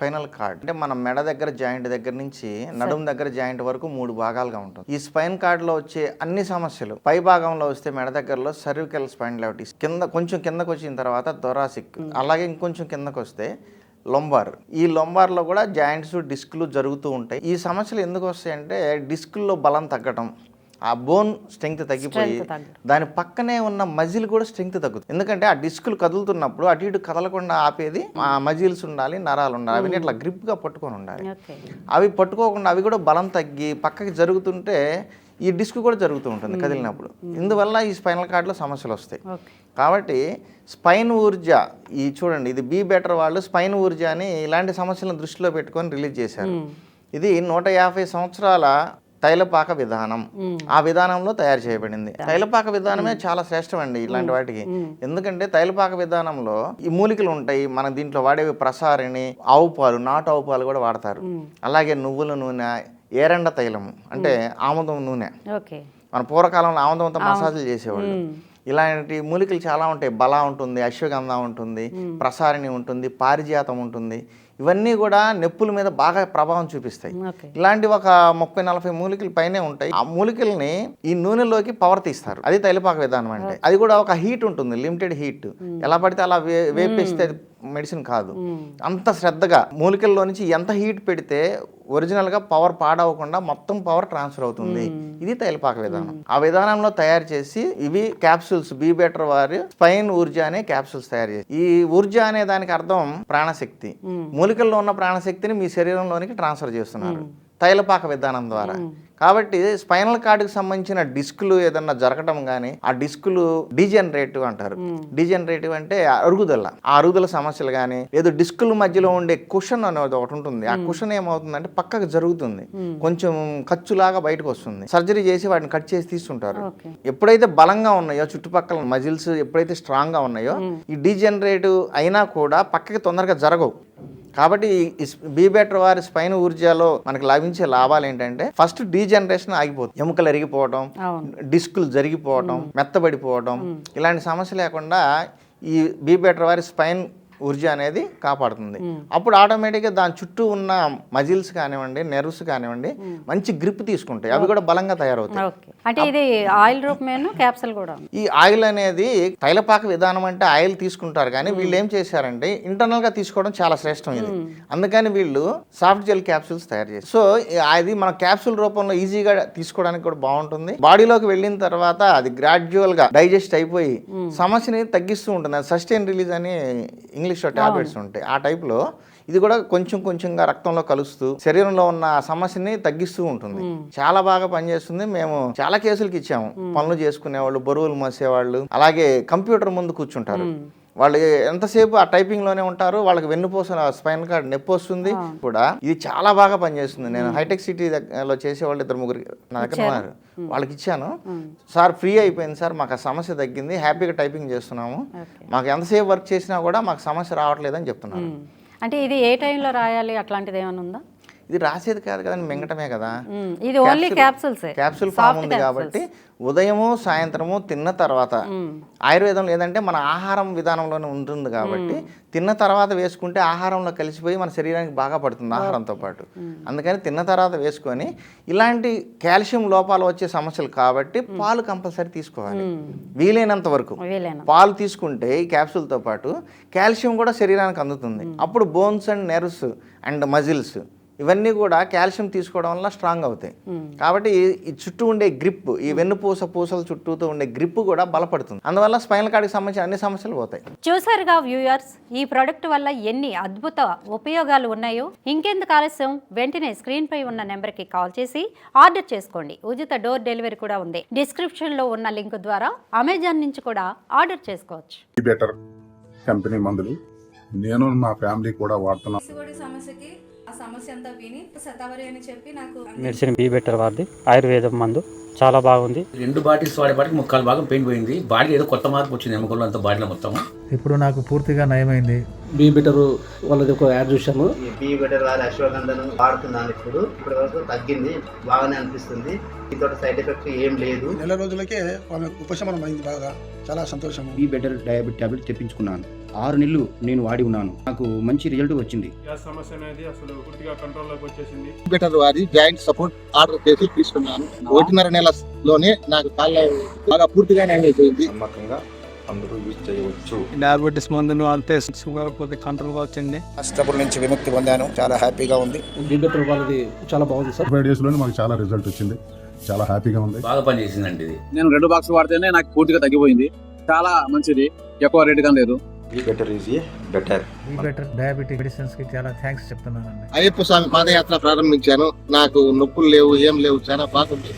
Spinal cord. అంటే మన మెడ దగ్గర జాయింట్ దగ్గర నుంచి నడుము దగ్గర జాయింట్ వరకు మూడు భాగాలుగా ఉంటుంది. ఈ స్పైన్ కార్డ్లో వచ్చే అన్ని సమస్యలు పై భాగంలో వస్తే మెడ దగ్గరలో సర్వికల్ స్పైండిలైటిస్ కింద కొంచెం కిందకు వచ్చిన తర్వాత థొరాసిక్ అలాగే ఇంకొంచెం కిందకు వస్తే లొంబార్. ఈ లొంబార్లో కూడా జాయింట్స్ డిస్క్లు జరుగుతూ ఉంటాయి. ఈ సమస్యలు ఎందుకు వస్తాయంటే డిస్కుల్లో బలం తగ్గటం ఆ బోన్ స్ట్రెంగ్త్ తగ్గిపోయి. దాని పక్కనే ఉన్న మజిల్ కూడా స్ట్రెంగ్త్ తగ్గుతుంది. ఎందుకంటే ఆ డిస్కులు కదులుతున్నప్పుడు అటు ఇటు కదలకుండా ఆపేది ఆ మజిల్స్ ఉండాలి నరాలు ఉండాలి అవన్నీ ఇట్లా గ్రిప్గా పట్టుకొని ఉండాలి. అవి పట్టుకోకుండా అవి కూడా బలం తగ్గి పక్కకి జరుగుతుంటే ఈ డిస్క్ కూడా జరుగుతూ ఉంటుంది కదిలినప్పుడు. ఇందువల్ల ఈ స్పైనల్ కార్డ్లో సమస్యలు వస్తాయి. కాబట్టి స్పైన్ ఊర్జా ఈ చూడండి ఇది బీ బెటర్ వాళ్ళు స్పైన్ ఊర్జా అని ఇలాంటి సమస్యలను దృష్టిలో పెట్టుకొని రిలీజ్ చేశారు. ఇది నూట యాభై సంవత్సరాల తైలపాక విధానం. ఆ విధానంలో తయారు చేయబడింది. తైలపాక విధానమే చాలా శ్రేష్టం అండి ఇలాంటి వాటికి. ఎందుకంటే తైలపాక విధానంలో ఈ మూలికలు ఉంటాయి. మన దీంట్లో వాడేవి ప్రసారిణి ఆవు పాలు నాటు ఆవు పాలు కూడా వాడతారు. అలాగే నువ్వుల నూనె ఏరండ తైలం అంటే ఆముదం నూనె. మన పూర్వకాలంలో ఆముదంతో మసాజులు చేసేవాళ్ళు. ఇలాంటి మూలికలు చాలా ఉంటాయి. బల ఉంటుంది అశ్వగంధ ఉంటుంది ప్రసారిణి ఉంటుంది పారిజాతం ఉంటుంది. ఇవన్నీ కూడా నెప్పుల మీద బాగా ప్రభావం చూపిస్తాయి. ఇలాంటి ఒక ముప్పై నలభై మూలికలు పైనే ఉంటాయి. ఆ మూలికల్ని ఈ నూనెలోకి పవర్ తీస్తారు. అది తైలపాక విధానం అంటే. అది కూడా ఒక హీట్ ఉంటుంది లిమిటెడ్ హీట్ ఎలా పడితే అలా వేపేస్తే అది మెడిసిన్ కాదు. అంత శ్రద్ధగా మూలికల్లో నుంచి ఎంత హీట్ పెడితే ఒరిజినల్గా పవర్ పాడవకుండా మొత్తం పవర్ ట్రాన్స్ఫర్ అవుతుంది. ఇది తైలపాక విధానం. ఆ విధానంలో తయారు చేసి ఇవి క్యాప్సూల్స్ బీ బెటర్ వారి స్పైన్ ఊర్జా అనే క్యాప్సూల్స్ తయారు చేసి. ఈ ఊర్జా అనే దానికి అర్థం ప్రాణశక్తి. మూలికల్లో ఉన్న ప్రాణశక్తిని మీ శరీరంలోనికి ట్రాన్స్ఫర్ చేస్తున్నారు. తైలపాక విధానం ద్వారా. కాబట్టి స్పైనల్ కార్డుకి సంబంధించిన డిస్కులు ఏదన్నా జరగటం కానీ ఆ డిస్కులు డీజనరేటివ్ అంటారు. డీజనరేటివ్ అంటే అరుగుదల ఆ అరుగుదల సమస్యలు కానీ ఏదో డిస్కుల మధ్యలో ఉండే కుషన్ అనేది ఒకటి ఉంటుంది. ఆ కుషన్ ఏమవుతుందంటే పక్కకు జరుగుతుంది. కొంచెం ఖర్చులాగా బయటకు వస్తుంది. సర్జరీ చేసి వాటిని కట్ చేసి తీసుకుంటారు ఎప్పుడైతే బలంగా ఉన్నాయో చుట్టుపక్కల మజిల్స్ ఎప్పుడైతే స్ట్రాంగ్గా ఉన్నాయో ఈ డీజనరేటివ్ అయినా కూడా పక్కకి తొందరగా జరగవు. కాబట్టి బీ బెటర్ వారి స్పైన్ ఊర్జాలో మనకి లభించే లాభాలు ఏంటంటే ఫస్ట్ డీజనరేషన్ ఆగిపోతుంది. ఎముకలు ఎరిగిపోవడం అవును. డిస్కులు జరిగిపోవడం మెత్తబడిపోవడం ఇలాంటి సమస్య లేకుండా ఈ బీ బెటర్ వారి స్పైన్ ఊర్జా అనేది కాపాడుతుంది. అప్పుడు ఆటోమేటిక్గా దాని చుట్టూ ఉన్న మజిల్స్ కానివ్వండి నెర్వ్స్ కానివ్వండి మంచి గ్రిప్ తీసుకుంటాయి. అవి కూడా బలంగా తయారవుతాయి. ఓకే. అంటే ఇది ఆయిల్ రూపమేను క్యాప్సూల్ కూడా? ఉంది ఈ ఆయిల్ అనేది తైలపాక విధానం అంటే ఆయిల్ తీసుకుంటారు కానీ వీళ్ళు ఏం చేశారంటే ఇంటర్నల్గా తీసుకోవడం చాలా శ్రేష్టం ఇది. అందుకని వీళ్ళు సాఫ్ట్ జెల్ క్యాప్సూల్స్ తయారు చేశారు. సో అది మన క్యాప్సూల్ రూపంలో ఈజీగా తీసుకోవడానికి కూడా బాగుంటుంది. బాడీలోకి వెళ్ళిన తర్వాత అది గ్రాడ్యువల్గా డైజెస్ట్ అయిపోయి సమస్యని తగ్గిస్తూ ఉంటుంది. సస్టైన్ రిలీజ్ అని ఇంగ్లీష్ లో టాబ్లెట్స్ ఉంటాయి. ఆ type లో ఇది కూడా కొంచెం కొంచెంగా రక్తంలో కలుస్తూ శరీరంలో ఉన్న సమస్యని తగ్గిస్తూ ఉంటుంది. చాలా బాగా పనిచేస్తుంది. మేము చాలా కేసులకి ఇచ్చాము. పనులు చేసుకునేవాళ్ళు బరువులు మోసేవాళ్ళు. అలాగే కంప్యూటర్ ముందు కూర్చుంటారు. వాళ్ళు ఎంతసేపు ఆ టైపింగ్లోనే ఉంటారు వాళ్ళకి వెన్నుపూస స్పైన్ కార్డ్ నొప్పి వస్తుంది కూడా. ఇది చాలా బాగా పనిచేస్తుంది. నేను హైటెక్ సిటీ లో చేసే వాళ్ళు ఇద్దరు ముగ్గురు నా దగ్గర ఉన్నారు. వాళ్ళకి ఇచ్చాను. సార్ ఫ్రీ అయిపోయింది సార్ మాకు ఆ సమస్య తగ్గింది హ్యాపీగా టైపింగ్ చేస్తున్నాము. మాకు ఎంతసేపు వర్క్ చేసినా కూడా మాకు సమస్య రావట్లేదని చెప్తున్నారు. అంటే ఇది ఏ టైంలో రాయాలి? అట్లాంటిది ఏమైనా ఉందా? ఇది రాసేది కాదు కదండి మింగటమే కదా. ఇది ఓన్లీ క్యాప్సూల్సే క్యాప్సూల్ ఫామ్ ఉంది కాబట్టి ఉదయము సాయంత్రము తిన్న తర్వాత. ఆయుర్వేదంలో ఏదంటే మన ఆహారం విధానంలోనే ఉంటుంది కాబట్టి తిన్న తర్వాత వేసుకుంటే ఆహారంలో కలిసిపోయి మన శరీరానికి బాగా పడుతుంది ఆహారంతో పాటు. అందుకని తిన్న తర్వాత వేసుకొని ఇలాంటి కాల్షియం లోపాలు వచ్చే సమస్యలు కాబట్టి పాలు కంపల్సరీ తీసుకోవాలి. వీలైనంత వరకు. పాలు తీసుకుంటే ఈ క్యాప్సూల్తో పాటు కాల్షియం కూడా శరీరానికి అందుతుంది. అప్పుడు bones and nerves and muscles ఇవన్నీ కూడా కాల్షియం తీసుకోవడం వల్ల స్ట్రాంగ్ అవుతాయి. కాబట్టి ఈ- చుట్టూ ఉండే గ్రిప్ ఈ వెన్నుపూస పూసల చుట్టూతో ఉండే గ్రిప్ కూడా బలపడుతుంది. అందువల్ల స్పైనల్ కార్డ్కి సంబంధించిన అన్ని సమస్యలు పోతాయి. చూసారుగా వ్యూయర్స్ ఈ ప్రోడక్ట్ వల్ల ఎన్ని అద్భుత ఉపయోగాలు ఉన్నాయో? ఇంకెందుకు ఆలస్యం? వెంటనే స్క్రీన్ పై ఉన్న నెంబర్కి కాల్ చేసి ఆర్డర్ చేసుకోండి. ఉచిత డోర్ డెలివరీ కూడా ఉంది. డిస్క్రిప్షన్లో ఉన్న లింక్ ద్వారా అమెజాన్ నుంచి కూడా ఆర్డర్ చేసుకోవచ్చు. ఈ బెటర్ కంపెనీ మందులు. నేను మా ఫ్యామిలీ కూడా వాడుతున్నాం. పీసీఓడి సమస్యకి సమస్య అంతా విని శతావరి అని చెప్పి నాకు మెడిసిన్ బీ బెటర్ వారిది. ఆయుర్వేదం మందు. చాలా బాగుంది. రెండు బాటిల్స్ వాడేపాటికి ముక్కాలు భాగం పెయిన్ పోయింది. బాడీ ఏదో కొత్త మార్పు వచ్చింది ఎముకల్లో అంత బాడీలో మొత్తం. ఇప్పుడు నాకు పూర్తిగా నయమైంది. బీ బెటర్ వాళ్ళది ఒక యాడ్ చూసాము ఈ బీ బెటర్ వారి అశ్వగంధను వాడుతున్నాను ఇప్పుడు. ఇప్పటి వరకు తగ్గింది. బాగానే అనిపిస్తుంది. దీంతో సైడ్ ఎఫెక్ట్ ఏం లేదు. నెల రోజులకే ఆమె ఉపశమనం అయింది బాగా. చాలా సంతోషం. బీ బెటర్ డయాబెట్ టాబ్లెట్ తెప్పించుకున్నాను. ఆరు నెలలు నేను వాడి ఉన్నాను. నాకు మంచి రిజల్ట్ వచ్చింది. గ్యాస్ సమస్య అనేది అసలు పూర్తిగా కంట్రోల్లోకి వచ్చేసింది. బెటర్ వారి జాయింట్ సపోర్ట్ ఆర్డర్ చేసి తీసుకున్నాను. ఒకటిన్నర నెలలోనే నాకు కాళ్ళ బాగా పూర్తిగా అయిపోయింది. నమ్మకంగా అందరూ యూజ్ చేయవచ్చు. డయాబెటీస్ మందును అంతే షుగర్ పోతే కంట్రోల్ వచ్చింది ట్రబుల్ నుంచి విముక్తి పొందాను. చాలా హ్యాపీగా ఉంది. ఇండిబెటర్ వాళ్ళది చాలా బాగుంది సార్. ఫైవ్ డేస్లోనే మాకు చాలా రిజల్ట్ వచ్చింది. చాలా హ్యాపీగా ఉంది. బాగా పనిచేసిందండి ఇది. నేను రెండు బాక్స్ వాడితేనే నాకు పూర్తిగా తగ్గిపోయింది. చాలా మంచిది. ఎక్కువ రేట్గా లేదు. ఈ better is a better diabetic మెడిసిన్స్కి చాలా థ్యాంక్స్ చెప్తున్నానండి. అయ్యప్ప స్వామి పాదయాత్ర ప్రారంభించాను. నాకు నొప్పులు లేవు ఏం లేవు చాలా బాగుంది.